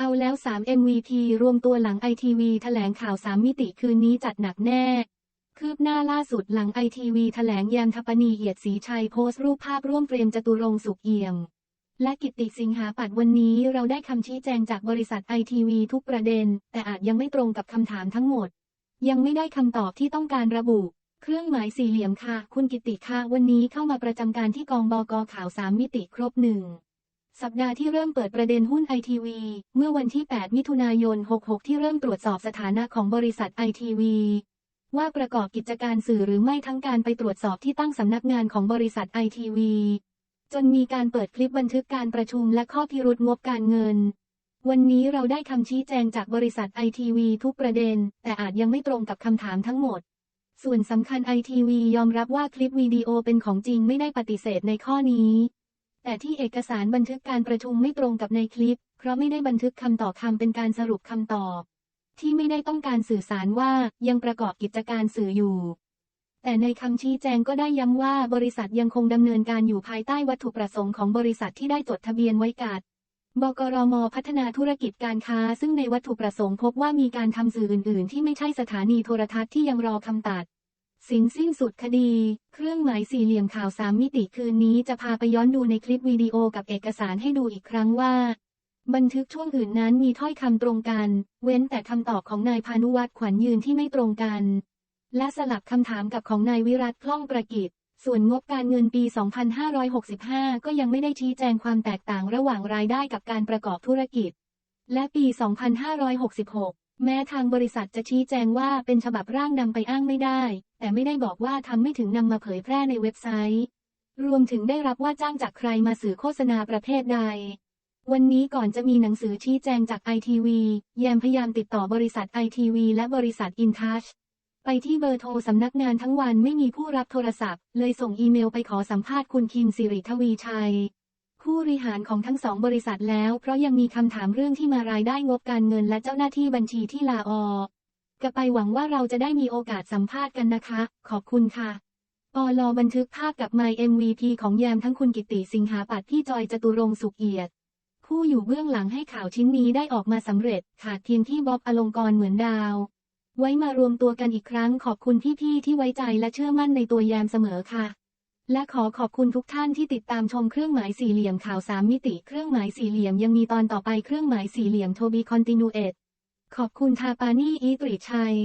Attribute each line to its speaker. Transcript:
Speaker 1: เอาแล้ว 3 MVP รวมตัวหลังไอทีวีแถลงข่าว 3 มิติคืนนี้จัดหนักแน่ คืบหน้าล่าสุดหลังไอทีวีแถลงแยมทัปนีเอียดศรีชัยโพสต์รูปภาพร่วมเฟรมจตุรงสุขเอี่ยม และกิตติสิงหาปัดวันนี้เราได้คำชี้แจงจากบริษัทไอทีวีทุกประเด็น แต่อาจยังไม่ตรงกับคำถามทั้งหมด ยังไม่ได้คำตอบที่ต้องการระบุ เครื่องหมายสี่เหลี่ยมค่ะ คุณกิติค่ะวันนี้เข้ามาประจำการที่กองบกข่าวสามมิติครบหนึ่ง สัปดาห์ที่เริ่มเปิดประเด็นหุ้นไอทีวีเมื่อวันที่ 8 มิถุนายน 66 ที่เริ่มตรวจสอบสถานะของบริษัทไอทีวีว่าประกอบกิจการสื่อหรือไม่ทั้งการไปตรวจสอบที่ตั้งสำนักงานของบริษัทไอทีวีจนมีการเปิดคลิปบันทึกการประชุมและข้อพิรุษงบการเงิน วันนี้เราได้คำชี้แจงจากบริษัทไอทีวีทุกประเด็น แต่อาจยังไม่ตรงกับคำถามทั้งหมด ส่วนสำคัญไอทีวียอมรับว่าคลิปวิดีโอเป็นของจริงไม่ได้ปฏิเสธในข้อนี้ แต่ที่เอกสารบันทึกการประชุมไม่ตรงกับในคลิป เพราะไม่ได้บันทึกคำต่อคำเป็นการสรุปคำตอบ ที่ไม่ได้ต้องการสื่อสารว่ายังประกอบกิจการสื่ออยู่ แต่ในคำชี้แจงก็ได้ย้ำว่าบริษัทยังคงดำเนินการอยู่ภายใต้วัตถุประสงค์ของบริษัทที่ได้จดทะเบียนไว้กัดบกรมพัฒนาธุรกิจการค้า ซึ่งในวัตถุประสงค์พบว่ามีการทำสื่ออื่น ๆ ที่ไม่ใช่สถานีโทรทัศน์ที่ยังรอคำตัด สินสิ้นสุดคดี เครื่องหมายสี่เหลี่ยมข่าวสามมิติคืนนี้จะพาไปย้อนดูในคลิปวิดีโอกับเอกสารให้ดูอีกครั้งว่า บันทึกช่วงอื่นนั้นมีถ้อยคำตรงกัน เว้นแต่คำตอบของนายพานุวัตรขวัญยืนที่ไม่ตรงกัน และสลับคำถามกับของนายวิรัตคล่องประกิตส่วนงบการเงินปี 2565 ก็ยังไม่ได้ชี้แจงความแตกต่างระหว่างรายได้กับการประกอบธุรกิจ และปี 2566 แม้ทางบริษัทจะชี้แจงว่าเป็นฉบับร่างนำไปอ้างไม่ได้ แต่ไม่ได้บอกว่าทำไม่ถึงนำมาเผยแพร่ในเว็บไซต์ รวมถึงได้รับว่าจ้างจากใครมาสื่อโฆษณาประเภทใด วันนี้ก่อนจะมีหนังสือชี้แจงจากไอทีวีแยมพยายามติดต่อบริษัทไอทีวีและบริษัทอินทัชไปที่เบอร์โทรสำนักงานทั้งวันไม่มีผู้รับโทรศัพท์ เลยส่งอีเมลไปขอสัมภาษณ์คุณคิมสิริทวีชัย ผู้บริหารของทั้งสองบริษัทแล้ว เพราะยังมีคำถามเรื่องที่มารายได้งบการเงินและเจ้าหน้าที่บัญชีที่ลาออก กะไปหวังว่าเราจะได้มีโอกาสสัมภาษณ์กันนะคะ ขอบคุณค่ะปลอบันทึกภาพกับไม MVP ของแยมทั้งคุณกิติสิงหาปัดพี่จอยจตุรงสุขเอียด ผู้อยู่เบื้องหลังให้ข่าวชิ้นนี้ได้ออกมาสำเร็จ ขาดเพียงที่บ๊อบอลงกรเหมือนดาว ไว้มารวมตัวกันอีกครั้งขอบคุณพี่ๆที่ไว้ใจและเชื่อมั่นในตัวแยมเสมอค่ะ และขอขอบคุณทุกท่านที่ติดตามชมเครื่องหมายสี่เหลี่ยมข่าวสามมิติ เครื่องหมายสี่เหลี่ยมยังมีตอนต่อไปเครื่องหมายสี่เหลี่ยมโทบีคอนติเนูเอต ขอบคุณทาปานี่อีตริชัย